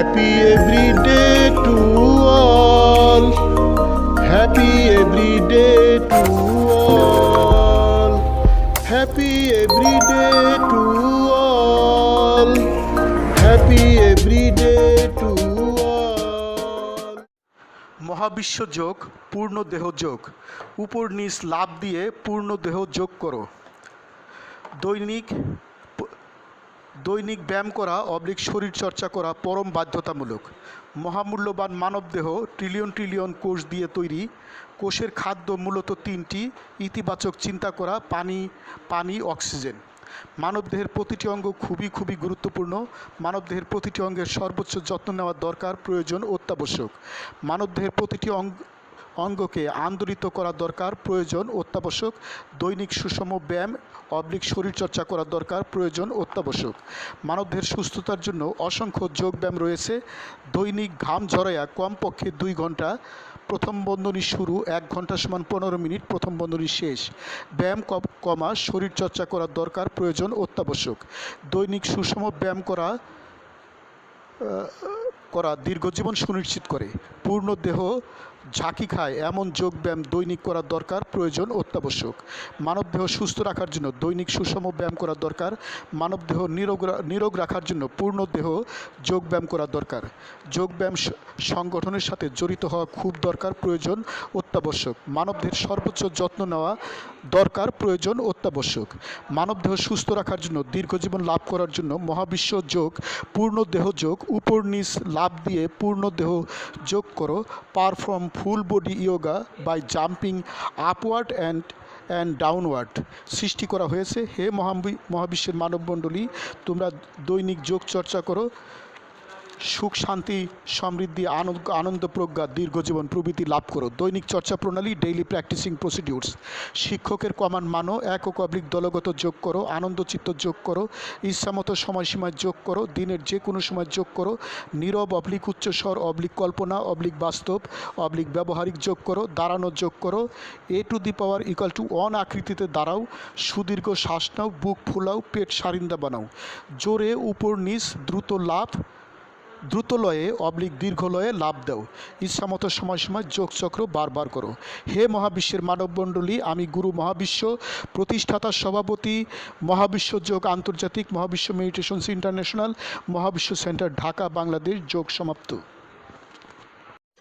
Happy every day to all. Happy every day to all. Happy every day to all. Happy every day to all. মহাবিশ্ব যোগ পূর্ণ দেহ যোগ উপর নিচ লাভ দিয়ে পূর্ণ দেহ যোগ করো দৈনিক দৈনিক ব্যায়াম করা, অবলিক শরীর চর্চা করা পরম বাধ্যতামূলক। মহামূল্যবান মানবদেহ ট্রিলিয়ন ট্রিলিয়ন কোষ দিয়ে তৈরি। কোষের খাদ্য মূলত তিনটি, ইতিবাচক চিন্তা করা, পানি পানি, অক্সিজেন। মানবদেহের প্রতিটি অঙ্গ খুবই খুবই গুরুত্বপূর্ণ। মানবদেহের প্রতিটি অঙ্গের সর্বোচ্চ যত্ন নেওয়ার দরকার, প্রয়োজন, অত্যাবশ্যক। মানবদেহের প্রতিটি অঙ্গ অঙ্গকে আন্দোলিত করা দরকার, প্রয়োজন অত্যাবশ্যক। দৈনিক সুষম ব্যায়াম, অবলিক শরীরচর্চা করা দরকার, প্রয়োজন অত্যাবশ্যক। মানবদেহের সুস্থতার জন্য অসংখ্য যোগ ব্যায়াম রয়েছে। দৈনিক ঘাম ঝরাইয়া কমপক্ষে দুই ঘণ্টা প্রথম বন্ধনী শুরু এক ঘণ্টা সমান পনেরো মিনিট, প্রথম বন্ধনী শেষ। ব্যায়াম কম- কমা, শরীরচর্চা করা দরকার, প্রয়োজন অত্যাবশ্যক। দৈনিক সুষম ব্যায়াম করা করা দীর্ঘজীবন সুনিশ্চিত করে। পূর্ণ দেহ ঝাঁকি খায়, এমন যোগব্যায়াম দৈনিক করা দরকার, প্রয়োজন অত্যাবশ্যক। মানবদেহ সুস্থ রাখার জন্য দৈনিক সুষম ব্যায়াম করা দরকার, মানবদেহ নিরোগ নিরোগ রাখার জন্য পূর্ণ দেহ যোগব্যায়াম করা দরকার। যোগব্যায়াম সংগঠনের সাথে জড়িত হওয়া খুব দরকার, প্রয়োজন অত্যাবশ্যক। মানবদেহের সর্বোচ্চ যত্ন নেওয়া দরকার, প্রয়োজন অত্যাবশ্যক। মানবদেহ সুস্থ রাখার জন্য দীর্ঘজীবন লাভ করার জন্য মহাবিশ্ব যোগ, পূর্ণ দেহ যোগ, উপর নিচ লাভ দিয়ে পূর্ণ দেহ যোগ করো, perform full body yoga by jumping upward and and downward সৃষ্টি করা হয়েছে। হে মহাবি, মহাবিশ্বের মানবমণ্ডলী, তোমরা দৈনিক যোগ চর্চা করো। সুখ, শান্তি, সমৃদ্ধি, আনন্দ প্রজ্ঞা, দীর্ঘজীবন প্রভৃতি লাভ করো। দৈনিক চর্চা প্রণালী ডেইলি প্র্যাকটিসিং প্রসিডিউরস শিক্ষকের কমান্ড মানো একক অবলিক দলগত যোগ করো আনন্দচিত্ত যোগ করো, ইচ্ছামতো সময়সীমায় যোগ করো, দিনের যে কোনো সময় যোগ করো, নীরব, অবলিক উচ্চস্বর অবলিক কল্পনা, অবলিক বাস্তব, অবলিক ব্যবহারিক যোগ করো, দাঁড়ানো যোগ করো A to the power equal to on আকৃতিতে দাঁড়াও, সুদীর্ঘ শ্বাস নাও, বুক ফুলাও, পেট সারিন্দা বানাও। জোরে উপর নিচ, দ্রুত লাভ দ্রুত লয়ে অবলিক দীর্ঘ লয়ে লাভ দাও। ইচ্ছামতো সময় সময় যোগচক্র বারবার করো। হে মহাবিশ্বের মানবমণ্ডলী, আমি গুরু মহাবিশ্ব, প্রতিষ্ঠাতা সভাপতি, মহাবিশ্ব যোগ আন্তর্জাতিক মহাবিশ্ব মেডিটেশন ইন্টারন্যাশনাল, মহাবিশ্ব সেন্টার, ঢাকা, বাংলাদেশ, যোগ সমাপ্ত।